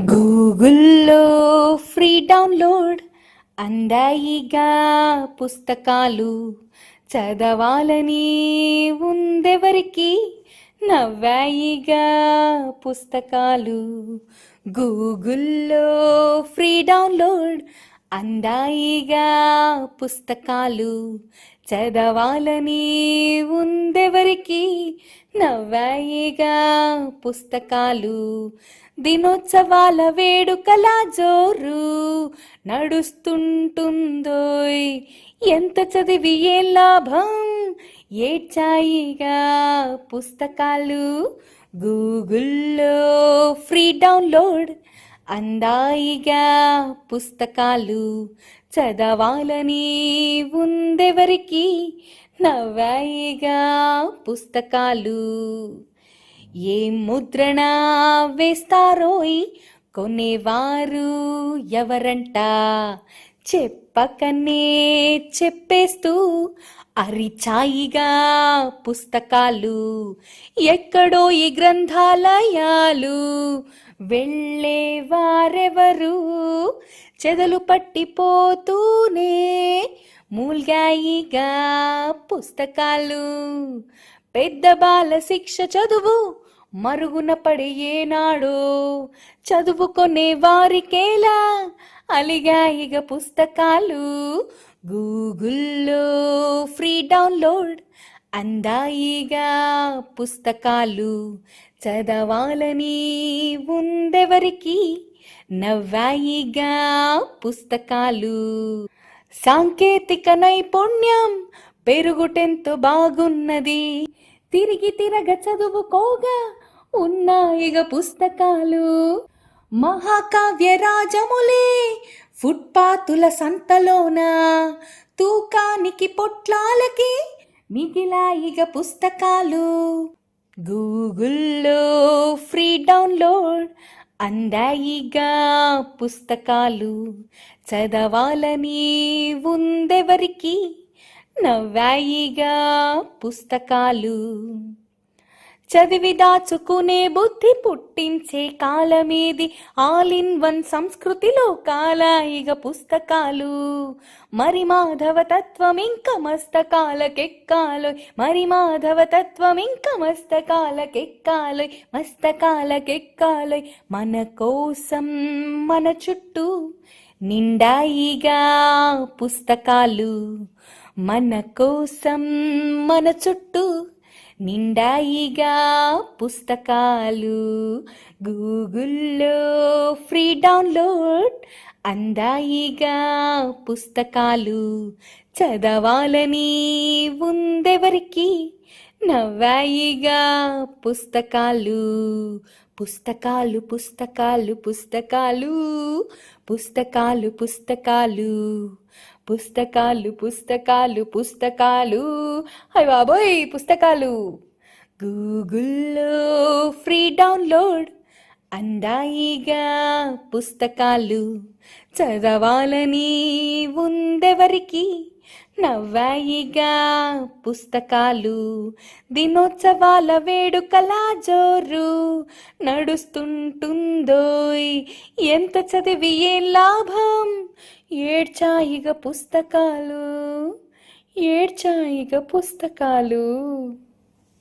గూగుల్లో free download అందాయిగా పుస్తకాలు చదవాలని ఉందెవరికి? నవ్వాయిగా పుస్తకాలు. గూగుల్లో ఫ్రీ డౌన్లోడ్ అందాయిగా పుస్తకాలు చదవాలని ఉందెవరికి? నవ్వాయిగా పుస్తకాలు దినోత్సవాల వేడుకల జోరు నడుస్తుంటుందోయ్. ఎంత చదివి ఏ లాభం? ఏడ్చాయిగా పుస్తకాలు గూగుల్లో ఫ్రీ డౌన్లోడ్ అందాయిగా పుస్తకాలు చదవాలని ఉందెవరికి? నవ్వాయిగా పుస్తకాలు. ఏ ముద్రణ వేస్తారోయ్? కొనేవారు ఎవరంట? చెప్పకనే చెప్పేస్తూ అరిచాయిగా పుస్తకాలు. ఎక్కడో ఈ గ్రంథాలయాలు వెళ్ళే వారెవరు చెదలు పట్టిపోతూనే మూల్గాయిగా పుస్తకాలు. పెద్ద బాల శిక్ష చదువు మరుగున పడి ఏనాడో. చదువుకునే వారికేలా అలిగాయిగ పుస్తకాలు. గూగుల్లో ఫ్రీ డౌన్లోడ్ అందాయిగా పుస్తకాలు. చదవాలని ఉందెవరికి? నవ్వాయిగా పుస్తకాలు. సాంకేతిక నైపుణ్యం పెరుగుటెంతో బాగున్నది. తిరిగి తిరగ చదువుకోగా ఉన్నాయిగ పుస్తకాలు. మహాకావ్య రాజములే ఫుట్పాతుల సంతలోన. తూకానికి పొట్లాలకి మిగిలాయిగ పుస్తకాలు. గూగుల్లో ఫ్రీ డౌన్లోడ్ అందాయిగా పుస్తకాలు చదవాలని ఉందెవరికి నవ్వాయిగా పుస్తకాలు. చదివి దాచుకునే బుద్ధి పుట్టించే కాలమేది ఆల్ ఇన్ వన్ సంస్కృతిలో కాలాయిగ పుస్తకాలు. మరి మాధవ తత్వం ఇంక మస్తకాలకెక్కాలో మరి మాధవ తత్వం ఇంక మస్తకాలకెక్కాలో మస్తకాలకెక్కాలో మన కోసం మన చుట్టూ నిండాయిగా పుస్తకాలు. మన కోసం మన చుట్టూ నిండాయిగా పుస్తకాలు గూగుల్లో ఫ్రీ డౌన్లోడ్ అందాయిగా పుస్తకాలు చదవాలని ఉందెవరికి? నవ్వాయిగా పుస్తకాలు. పుస్తకాలు పుస్తకాలు పుస్తకాలు. పుస్తకాలు పుస్తకాలు. పుస్తకాలు పుస్తకాలు పుస్తకాలు. అయ్య బాబోయ్ పుస్తకాలు. గూగుల్లో ఫ్రీ డౌన్లోడ్ అందాయిగా పుస్తకాలు. చదవాలని ఉందెవరికి? నవ్వాయిగా పుస్తకాలు దినోత్సవాల వేడుకల జోరు నడుస్తుంటుందోయ్. ఎంత చదివి ఏ లాభం? ఏడ్చాయిగ పుస్తకాలు ఏడ్చాయిగ పుస్తకాలు.